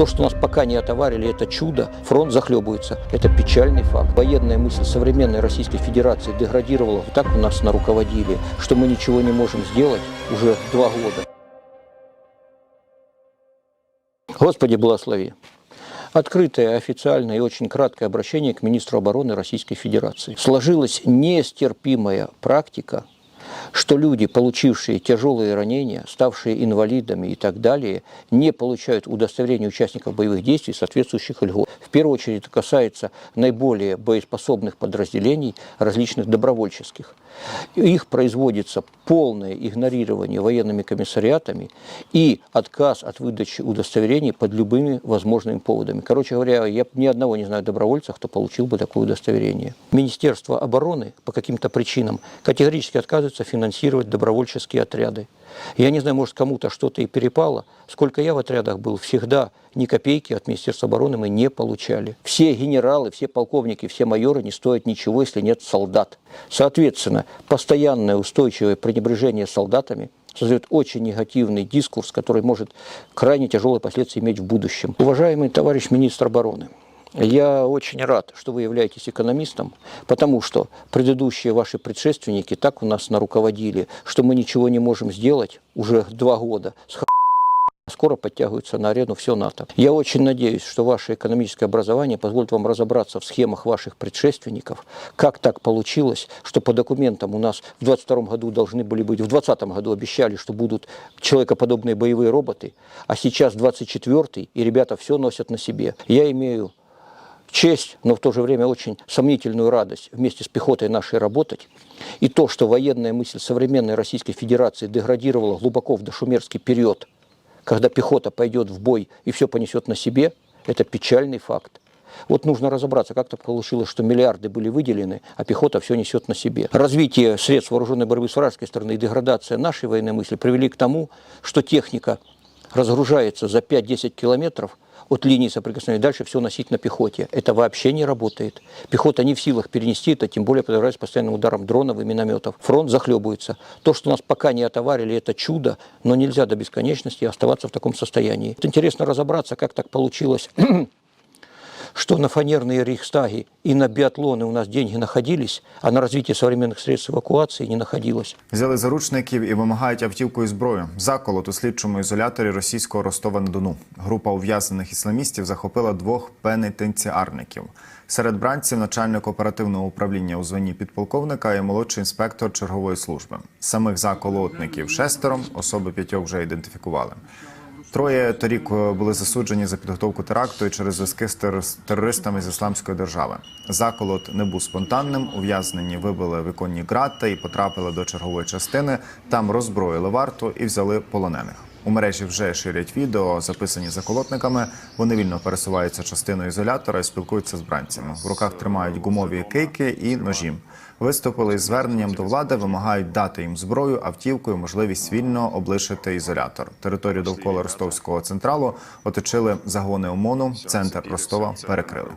То, что нас пока не отоварили, это чудо. Фронт захлебывается. Это печальный факт. Военная мысль современной Российской Федерации деградировала. Так у нас на руководили, что мы ничего не можем сделать уже два года. Господи, благослови. Открытое, официальное и очень краткое обращение к министру обороны Российской Федерации. Сложилась нестерпимая практика, что люди, получившие тяжелые ранения, ставшие инвалидами и так далее, не получают удостоверения участников боевых действий соответствующих льгот. В первую очередь это касается наиболее боеспособных подразделений, различных добровольческих. Их производится полное игнорирование военными комиссариатами и отказ от выдачи удостоверений под любыми возможными поводами. Короче говоря, я ни одного не знаю добровольца, кто получил бы такое удостоверение. Министерство обороны по каким-то причинам категорически отказывается финансировать добровольческие отряды. Я не знаю, может, кому-то что-то и перепало. Сколько я в отрядах был, всегда ни копейки от Министерства обороны мы не получали. Все генералы, все полковники, все майоры не стоят ничего, если нет солдат. Соответственно, постоянное устойчивое пренебрежение солдатами создает очень негативный дискурс, который может крайне тяжелые последствия иметь в будущем. Уважаемый товарищ министр обороны, я очень рад, что вы являетесь экономистом, потому что предыдущие ваши предшественники так у нас наруководили, что мы ничего не можем сделать уже два года. Скоро подтягивается на арену все НАТО. Я очень надеюсь, что ваше экономическое образование позволит вам разобраться в схемах ваших предшественников, как так получилось, что по документам у нас в 22 году должны были быть, в 2020 году обещали, что будут человекоподобные боевые роботы, а сейчас 24 и ребята все носят на себе. Я имею честь, но в то же время очень сомнительную радость вместе с пехотой нашей работать. И то, что военная мысль современной Российской Федерации деградировала глубоко в дошумерский период, когда пехота пойдет в бой и все понесет на себе, это печальный факт. Вот нужно разобраться, как так получилось, что миллиарды были выделены, а пехота все несет на себе. Развитие средств вооруженной борьбы с вражеской стороны и деградация нашей военной мысли привели к тому, что техника разгружается за 5-10 километров от линии соприкосновения, дальше все носить на пехоте. Это вообще не работает. Пехота не в силах перенести это, тем более подвергаясь постоянным ударам дронов и минометов. Фронт захлебывается. То, что нас пока не отоварили, это чудо, но нельзя до бесконечности оставаться в таком состоянии. Вот Интересно разобраться, как так получилось, что на фанерные рейхстаги и на биатлоны у нас деньги находились, а на развитие современных средств эвакуации не находилось. Взяли заручників і вимагають автівку і зброю. Заколот у слідчому ізоляторі російського Ростова на Дону. Група ув'язнених ісламістів захопила двох пенітенціарників. Серед бранців начальник оперативного управління у званні підполковника і молодший інспектор чергової служби. Самих заколотників шестеро, особи п'ятьох вже ідентифікували. Троє торік е, були засуджені за підготовку теракту і через зв'язки з терор- з терористами з ісламської держави. Заколот не був спонтанним. Ув'язнені вибили віконні грати і потрапили до чергової частини. Там роззброїли варту і взяли полонених. У мережі вже ширять відео, записані заколотниками. Вони вільно пересуваються частиною ізолятора і спілкуються з бранцями. В руках тримають гумові кейки і ножі. Виступили із зверненням до влади, вимагають дати їм зброю, автівку і можливість вільно облишити ізолятор. Територію довкола ростовського централу оточили загони ОМОНу. Центр Ростова перекрили.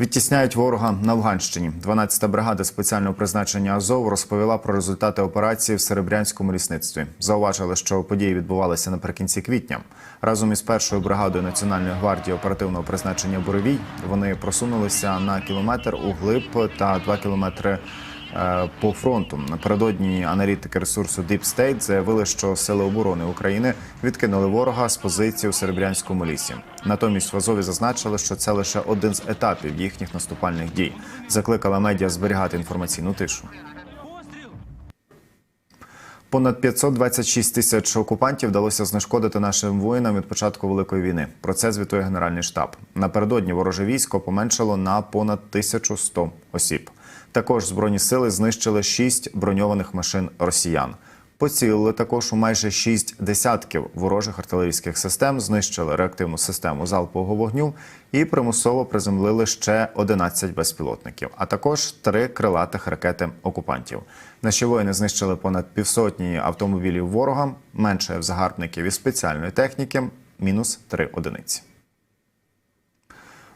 Відтісняють ворога на Луганщині. 12-та бригада спеціального призначення Азов розповіла про результати операції в Серебрянському лісництві. Зауважили, що події відбувалися наприкінці квітня. Разом із першою бригадою Національної гвардії оперативного призначення Боровій вони просунулися на кілометр у глиб та два кілометри по фронту. Напередодні аналітики ресурсу Deep State заявили, що сили оборони України відкинули ворога з позиції у Серебрянському лісі. Натомість в Азові зазначили, що це лише один з етапів їхніх наступальних дій. Закликала медіа зберігати інформаційну тишу. Понад 526 тисяч окупантів вдалося знешкодити нашим воїнам від початку великої війни. Про це звітує Генеральний штаб. Напередодні вороже військо поменшало на понад 1100 осіб. Також збройні сили знищили 6 броньованих машин росіян. Поцілили також у майже 6 десятків ворожих артилерійських систем, знищили реактивну систему залпового вогню і примусово приземлили ще 11 безпілотників, а також три крилатих ракети окупантів. Наші воїни знищили понад півсотні автомобілів ворога, менше в загарбників і спеціальної техніки, мінус три одиниці.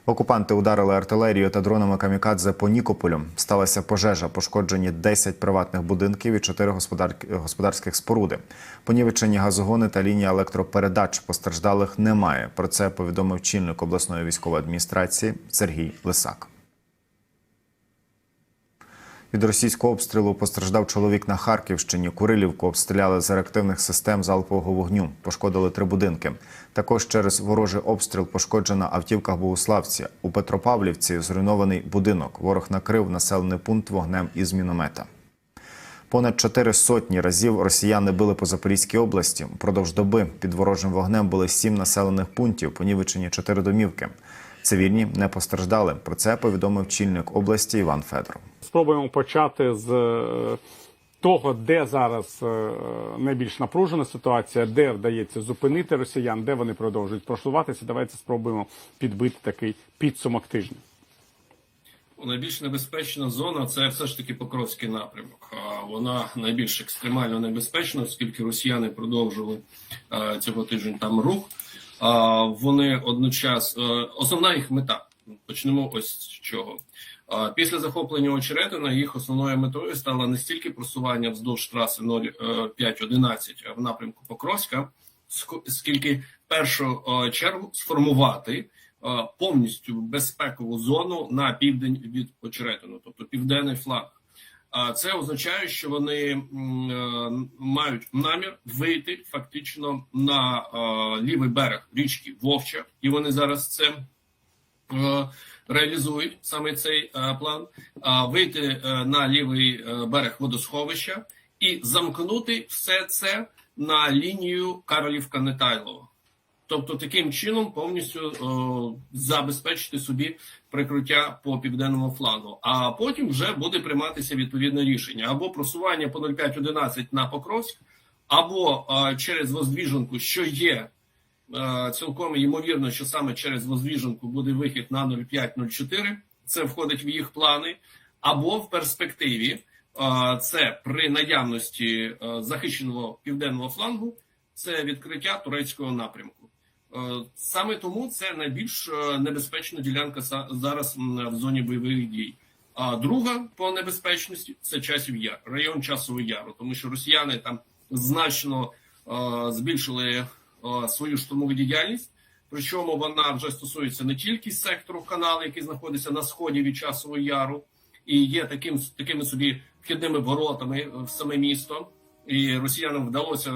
Окупанти ударили артилерію та дронами камікадзе по Нікополю. Сталася пожежа, пошкоджені 10 приватних будинків і 4 господар- господарських споруди. Понівечені газогони та лінії електропередач постраждалих немає. Про це повідомив чільник обласної військової адміністрації Сергій Лисак. Від російського обстрілу постраждав чоловік на Харківщині. Курилівку обстріляли з реактивних систем залпового вогню. Пошкодили три будинки. Також через ворожий обстріл пошкоджена автівка в Богуславці. У Петропавлівці зруйнований будинок. Ворог накрив населений пункт вогнем із міномета. Понад чотири сотні разів росіяни били по Запорізькій області. Упродовж доби під ворожим вогнем були сім населених пунктів, понівечені чотири домівки. Цивільні не постраждали. Про це повідомив чільник області Іван Федоров. Спробуємо почати з е, того, де зараз е, найбільш напружена ситуація, де вдається зупинити росіян, де вони продовжують просуватися. Давайте спробуємо підбити такий підсумок тижня. Найбільш небезпечна зона це все ж таки Покровський напрямок. Вона найбільш екстремально небезпечна, оскільки росіяни продовжили е, цього тижня там рух. Вони одночас е, основна їх мета. Почнемо ось з чого. Після захоплення Очеретина їх основною метою стало не стільки просування вздовж траси 0511 в напрямку Покровська, ск- скільки першу е, чергу сформувати е, повністю безпекову зону на південь від Очеретину, тобто південний фланг. А це означає, що вони е, мають намір вийти фактично на е, лівий берег річки Вовча, і вони зараз це е, реалізують саме цей план. Вийти на лівий берег водосховища і замкнути все це на лінію Каролівка-Нетайлова. Тобто таким чином повністю о, забезпечити собі прикриття по південному флангу. А потім вже буде прийматися відповідне рішення або просування по 0511 на Покровськ, або е, через Воздвіженку, що є е, цілком ймовірно, що саме через Воздвіженку буде вихід на 0504. Це входить в їх плани, або в перспективі е, це при наявності е, захищеного південного флангу. Це відкриття турецького напрямку. Е, Саме тому це найбільш е, небезпечна ділянка зараз в зоні бойових дій. А друга по небезпечності це часів яр, район часового яру, тому що росіяни там значно е, збільшили свою штурмову діяльність. Причому вона вже стосується не тільки сектору каналу, який знаходиться на сході від часового яру, і є таким такими собі вхідними воротами в саме місто. І росіянам вдалося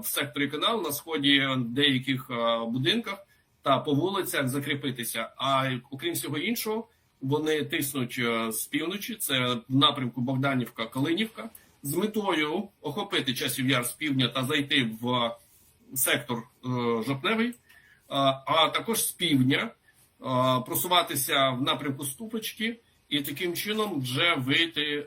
в секторі каналу на сході деяких е, будинках та по вулицях закріпитися. А окрім всього іншого, вони тиснуть е, з півночі. Це в напрямку Богданівка, Калинівка, з метою охопити часів яр з півдня та зайти в сектор е, жовтневий, а, також з півдня просуватися в напрямку Ступочки і таким чином вже вийти.